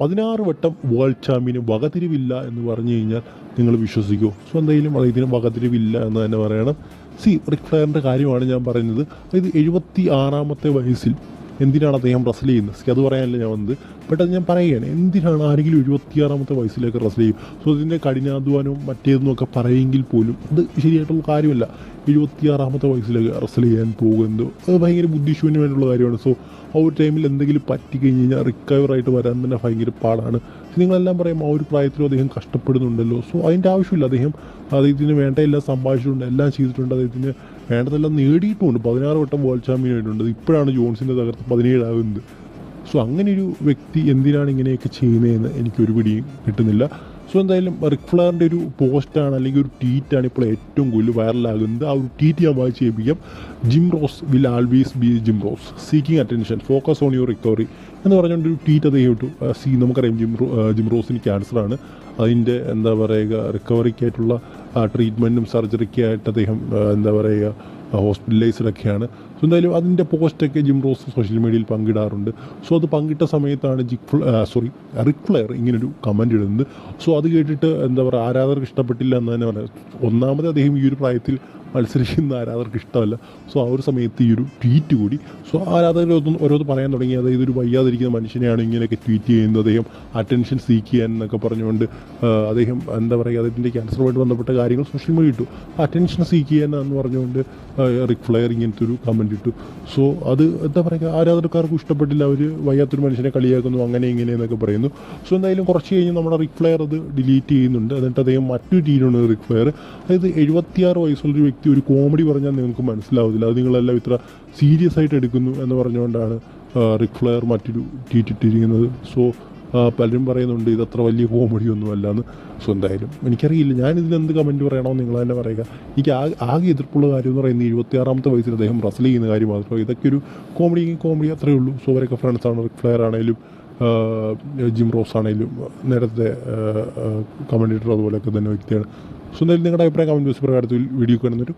പതിനാറ് വട്ടം world champion വകതിരിവില്ല എന്ന് പറഞ്ഞു കഴിഞ്ഞാൽ നിങ്ങൾ വിശ്വസിക്കുമോ സോ എന്തായാലും അദ്ദേഹത്തിന് വകതിരിവില്ല എന്ന് തന്നെ പറയണം. സി റിക്ലയറിന്റെ കാര്യമാണ് ഞാൻ പറയുന്നത്. അതായത് എഴുപത്തി ആറാമത്തെ വയസ്സിൽ എന്തിനാണ് അദ്ദേഹം റസൽ ചെയ്യുന്നത്? സി അത് പറയാനല്ല ഞാൻ വന്നത്. അത് ഞാൻ പറയുകയാണ് എന്തിനാണ് ആരെങ്കിലും എഴുപത്തിയാറാമത്തെ വയസ്സിലേക്ക് റസൽ ചെയ്യും സോ അതിന്റെ കഠിനാധ്വാനവും മറ്റേതെന്നും ഒക്കെ പറയുമെങ്കിൽ പോലും അത് ശരിയായിട്ടുള്ള കാര്യമല്ല. എഴുപത്തിയാറാമത്തെ വയസ്സിലേക്ക് അറസ്റ്റ് ചെയ്യാൻ പോകുന്നത്. അത് ഭയങ്കര ബുദ്ധിശൂന്യമായിട്ടുള്ള കാര്യമാണ്. സോ ആ ഒരു ടൈമിൽ എന്തെങ്കിലും പറ്റി കഴിഞ്ഞ് കഴിഞ്ഞാൽ റിക്കവറായിട്ട് വരാൻ തന്നെ ഭയങ്കര പാടാണ്. നിങ്ങളെല്ലാം പറയും ആ ഒരു പ്രായത്തിലും അദ്ദേഹം കഷ്ടപ്പെടുന്നുണ്ടല്ലോ. സോ അതിന്റെ ആവശ്യമില്ല. അദ്ദേഹം അദ്ദേഹത്തിന് വേണ്ട എല്ലാം സമ്പാദിച്ചിട്ടുണ്ട്. എല്ലാം ചെയ്തിട്ടുണ്ട്. അദ്ദേഹത്തിന് വേണ്ടതെല്ലാം നേടിയിട്ടുമുണ്ട് പതിനാറ് വട്ടം വേൾഡ് ചാമ്പ്യൻ ആയിട്ടുണ്ട്. ഇപ്പോഴാണ് ജോൺസിന്റെ തകർത്ത് പതിനേഴാകുന്നത്. സോ അങ്ങനെ ഒരു വ്യക്തി എന്തിനാണ് ഇങ്ങനെയൊക്കെ ചെയ്യുന്നതെന്ന് എനിക്കൊരു പിടിയും കിട്ടുന്നില്ല. സോ എന്തായാലും റിക് റിക്ഫ്ലറിന്റെ ഒരു പോസ്റ്റാണ് അല്ലെങ്കിൽ ഒരു ട്വീറ്റാണ് ഇപ്പോൾ ഏറ്റവും കൂടുതൽ വൈറലാകുന്നത് ആ ഒരു ട്വീറ്റ് ഞാൻ വായിച്ച് ചെയ്യിപ്പിക്കാം Jim Ross will always be Jim Ross seeking attention focus on your recovery എന്ന് പറഞ്ഞുകൊണ്ട് ഒരു ട്വീറ്റ് അദ്ദേഹം ഇട്ടു. സി നമുക്കറിയാം ജിം ജിം റോസിന് ക്യാൻസറാണ് അതിന്റെ എന്താ പറയുക റിക്കവറിക്കായിട്ടുള്ള ട്രീറ്റ്മെന്റും സർജറിക്കായിട്ട് അദ്ദേഹം എന്താ പറയുക ഹോസ്പിറ്റലൈസ്ഡൊക്കെയാണ് സോ എന്തായാലും അതിന്റെ പോസ്റ്റൊക്കെ ജിം റോസ് സോഷ്യൽ മീഡിയയിൽ പങ്കിടാറുണ്ട്. സോ അത് പങ്കിട്ട സമയത്താണ് ജിക് സോറി റിക് ഫ്ലെയർ ഇങ്ങനൊരു കമന്റ് ഇടുന്നത്. സോ അത് കേട്ടിട്ട് എന്താ പറയുക ആരാധകർക്ക് ഇഷ്ടപ്പെട്ടില്ല എന്ന് തന്നെ പറയാം. ഒന്നാമത് അദ്ദേഹം ഈ ഒരു പ്രായത്തിൽ മത്സരിക്കുന്ന ആരാധകർക്ക് ഇഷ്ടമല്ല. സോ ആ ഒരു സമയത്ത് ഈ ഒരു ട്വീറ്റ് കൂടി. സോ ആരാധകർ ഒന്നും ഓരോന്ന് പറയാൻ തുടങ്ങി. അതായത് ഒരു വയ്യാതിരിക്കുന്ന മനുഷ്യനെയാണ് ഇങ്ങനെയൊക്കെ ട്വീറ്റ് ചെയ്യുന്നത്. അദ്ദേഹം അറ്റൻഷൻ സീക്ക് ചെയ്യാൻ എന്നൊക്കെ പറഞ്ഞുകൊണ്ട് അദ്ദേഹം എന്താ പറയുക അദ്ദേഹത്തിന്റെ ക്യാൻസറുമായിട്ട് ബന്ധപ്പെട്ട കാര്യങ്ങൾ സോഷ്യൽ മീഡിയ ഇട്ടു. അറ്റൻഷൻ സീക്ക് ചെയ്യാൻ എന്ന് പറഞ്ഞുകൊണ്ട് റിക് ഫ്ലെയർ ഇങ്ങനത്തെ ഒരു കമന്റ് ഇട്ടു സോ അത് എന്താ പറയുക ആരാധകർക്കാർക്കും ഇഷ്ടപ്പെട്ടില്ല. അവർ വയ്യാത്തൊരു മനുഷ്യനെ കളിയാക്കുന്നു അങ്ങനെ ഇങ്ങനെ എന്നൊക്കെ പറയുന്നു. സോ എന്തായാലും കുറച്ച് കഴിഞ്ഞ് നമ്മുടെ റിക് ഫ്ലെയർ അത് ഡിലീറ്റ് ചെയ്യുന്നുണ്ട്. എന്നിട്ട് അദ്ദേഹം മറ്റൊരു രീതിയിലാണ് റിക് ഫ്ലെയർ അതായത് എഴുപത്തിയാറ് വയസ്സുള്ളൊരു വ്യക്തി ഒരു കോമഡി പറഞ്ഞാൽ നിങ്ങൾക്ക് മനസ്സിലാവത്തില്ല. അത് നിങ്ങളെല്ലാം ഇത്ര സീരിയസ് ആയിട്ട് എടുക്കുന്നു എന്ന് പറഞ്ഞുകൊണ്ടാണ് ആ, റിക് ഫ്ലെയർ മറ്റൊരു ട്വീറ്റ് ഇട്ടിരിക്കുന്നത്. സോ പലരും പറയുന്നുണ്ട് ഇത് അത്ര വലിയ കോമഡി ഒന്നും അല്ലാന്ന്. സോ എന്തായാലും എനിക്കറിയില്ല. ഇതിന് എന്ത് കമന്റ് പറയണമെന്ന് നിങ്ങൾ തന്നെ പറയുക. എനിക്ക് ആകെ ആകെ എതിർപ്പുള്ള കാര്യം എന്ന് പറയുന്നത് ഇരുപത്തിയാറാമത്തെ വയസ്സിൽ അദ്ദേഹം റസൽ ചെയ്യുന്ന കാര്യം മാത്രമേ ഇതൊക്കെ ഒരു കോമഡി കോമഡി അത്രേ ഉള്ളൂ. സോ അവരൊക്കെ ഫ്രണ്ട്സാണ് റിക് ഫ്ലെയർ ആണെങ്കിലും ആ, ജിം റോസ് ആണെങ്കിലും നേരത്തെ കമന്റ് ഇട്ടത് അതുപോലെയൊക്കെ തന്നെ വ്യക്തിയാണ്. സോ എന്തായാലും നിങ്ങളുടെ അഭിപ്രായം കമന്റ് ബോക്സ് പ്രകാരത്തിൽ വീഡിയോ കാണുന്നൊരു